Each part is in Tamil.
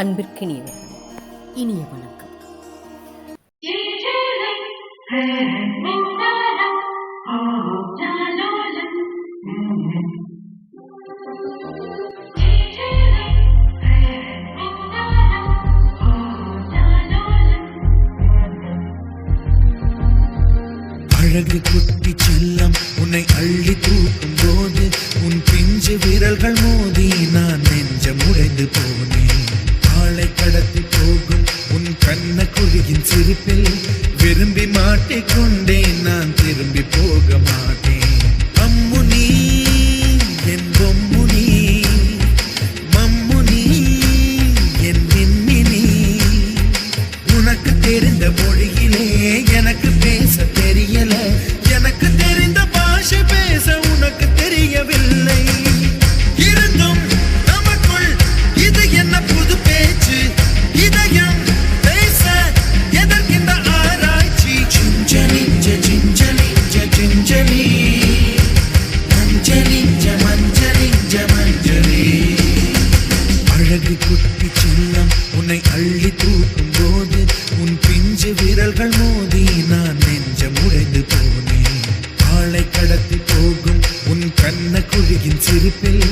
அன்பிற்கினியவர் இனிய வணக்கம். அழகு குட்டி செல்லம் உன்னை அள்ளி தூக்கும் போது உன் பிஞ்சு விரல்கள் மோதி நான் நெஞ்சம் உடைந்து போனேன். தெரிந்த மொழியிலே எனக்கு பேச தெரியல. எனக்கு தெரிந்த பாஷை பேச உனக்கு தெரியவில்லை. இருந்தும் நமக்குள் இது என்ன புது பேச்சு? இதயம் பேச எதற்கின்ற ஆராய்ச்சி? சிஞ்சலி சிஞ்சலி சிஞ்சலி மஞ்சனி மஞ்சளி மஞ்சளி அழகு குட்டி சின்னம் உன்னை அள்ளி தூக்கும் நெஞ்சு உன் விரல்கள் மோதி நான் நெஞ்சம் உடைந்து போனேன் ஆளை கடத்தி போகும் உன் கண்ண குழியின் சிரிப்பில்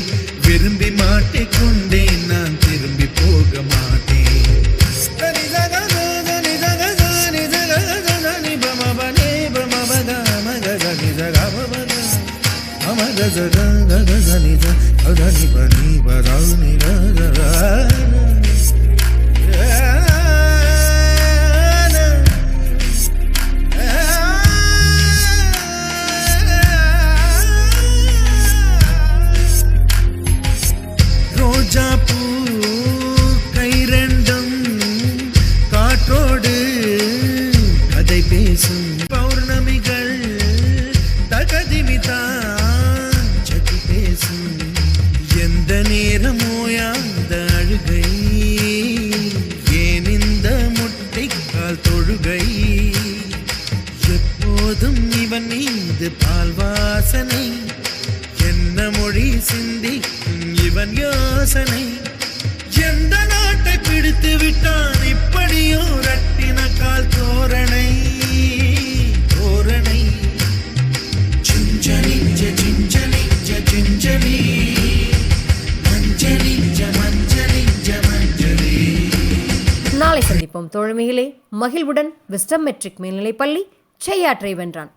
விரும்பி மாட்டிக்கொண்டேன் நான் திரும்பி போக மாட்டேன். ரோஜா போதும் இவன் மீது பால் வாசனை. என்ன மொழி சிந்தி இவன் யோசனை. எந்த நாட்டை பிடித்து விட்டான் இப்படியோ ரட்டின கால் தோரணை. தோரணை. சிஞ்சனிஞ்ச சிஞ்சனிஞ்ச சிஞ்சனி மஞ்சனிஞ்ச மஞ்சனிஞ்ச மஞ்சளி நாளை சந்திப்போம் தோழமையிலே மகிழ்வுடன் விஸ்டம் மெட்ரிக் மேல்நிலைப்பள்ளி செய்யாற்றை வென்றான்